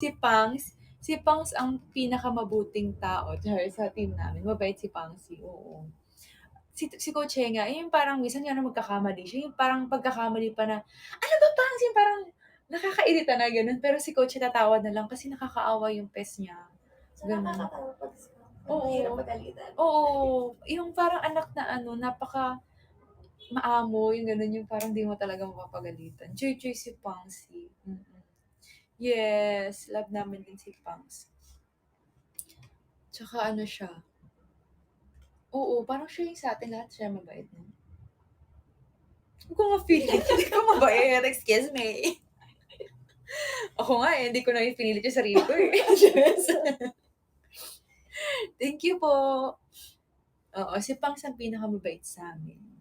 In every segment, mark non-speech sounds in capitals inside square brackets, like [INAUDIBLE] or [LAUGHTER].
Si Pangs, si Pangs ang pinakamabuting tao [LAUGHS] char sa team namin, mabait si Pangsi, oo. Si si Coach Henga, eh, yung parang minsan nga na magkakamali siya, yung parang pagkakamali pa na, "Ano ba Pangs?" Yung parang nakakairita na gano'n, pero si Coach tatawad na lang kasi nakakaawa yung PES niya, So, pag Oo. Oo, yung parang anak na ano, napaka maamo, yung gano'n, yung parang di mo talaga mapapagalitan. Choy-choy si Pangsi, mm. Yes, love namin din si Pangs. Tsaka ano siya oo, parang siya yung sa atin lahat siya mabait 'no? Wag ko nga pilit, [LAUGHS] hindi ka mabait, excuse me. Ako nga, eh, hindi ko na pinilit yung sarili ko, eh. [LAUGHS] Thank you po. Oo, si Pangs ang pinakamabait sa'min. Yun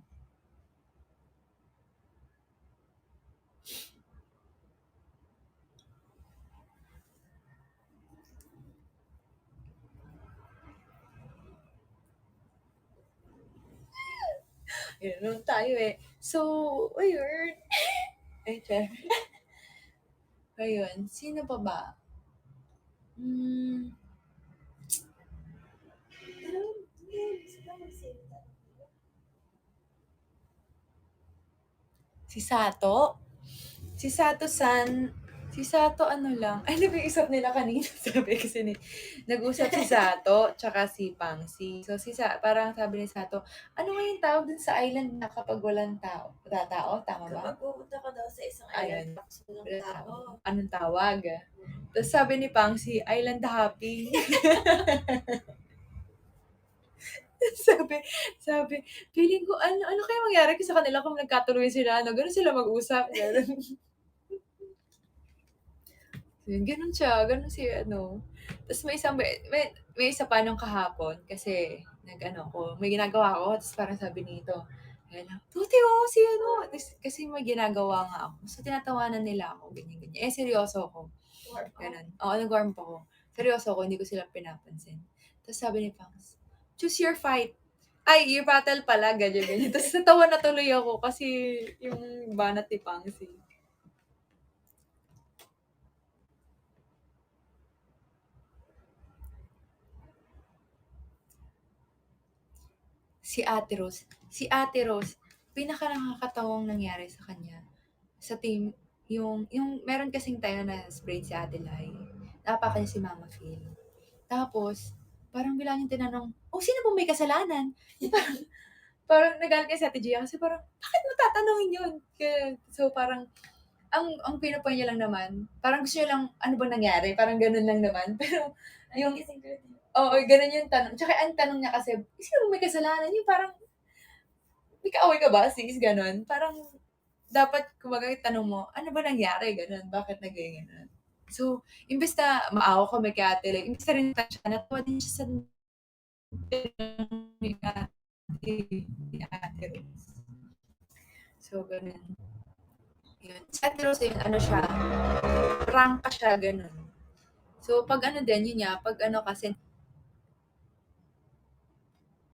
lang tayo, eh. So, ayun. [LAUGHS] Ay, char. [LAUGHS] Ayun, sino pa ba? Hmm. Si Sato? Si Sato-san, si Sato ano lang, [LAUGHS] ay nag-iusap nila kanina [LAUGHS] sabi kasi ni nag-usap si Sato tsaka si Pangsi. So si Sa parang sabi ni Sato, "Ano nga yung tawag dun sa island na kapag walang tao wala tao, tama ba?" Kapag pupunta ka daw sa isang Ayun. island, tapos walang tao. Anong tawag? Tapos sabi ni Pangsi, "Island hopping." [LAUGHS] Sabi sabi, feeling ko ano ano kaya mangyari sa kanila kung nagkatuloy sila ano, gano'n sila mag-usap, gano'n. Yun, gano'n siya, gano'n si ano. Tapos may isang may may isa pa nung kahapon kasi nag-ano ako, may ginagawa ako tapos parang sabi nito, ayan, "Tuti, oh, si ano" kasi may ginagawa nga ako. So tinatawanan nila ako, ganyan, ganyan. Eh, seryoso ako, gano'n. Oo, nag-warm up ako. Seryoso ako, hindi ko sila pinapansin. Tapos sabi ni Pangs, "Choose your fight." Ay, your battle pala, ganyan, ganyan. Tapos natawa na tuloy ako kasi yung banat ni Pangsi. Si Ate Rose. Si Ate Rose, pinakanakakatawang nangyari sa kanya, sa team, yung yung meron kasing time na na-sprain si Ate Lai, naapakan niya si Mama Phil. Tapos parang bigla niyang tinanong, "Oh, sino bang may kasalanan?" [LAUGHS] Yung parang parang nagalit nga si Ate Gia kasi parang, "Bakit mo tatanungin yun?" So parang ang ang pino-point niya lang naman, parang gusto niya lang, "Ano bang nangyari?" Parang gano'n lang naman. [LAUGHS] Pero yung oo, gano'n yung tanong. Tsaka ang tanong niya kasi, "Sino may kasalanan?" Yung parang, "May kaaway ka ba sis?" Gano'n. Parang dapat kumbaga itanong mo, "Ano ba nangyari?" Gano'n. "Bakit naging gano'n?" So, imbes na maawa kami kay Ate Lai, imbes na rin siya, natawa din siya sa [LAUGHS] ni Ate ni Ate Rose. So, gano'n. Yun. Rose yun ano siya, prangka siya, gano'n. So, 'pag ano din, yun nga, 'pag ano kasi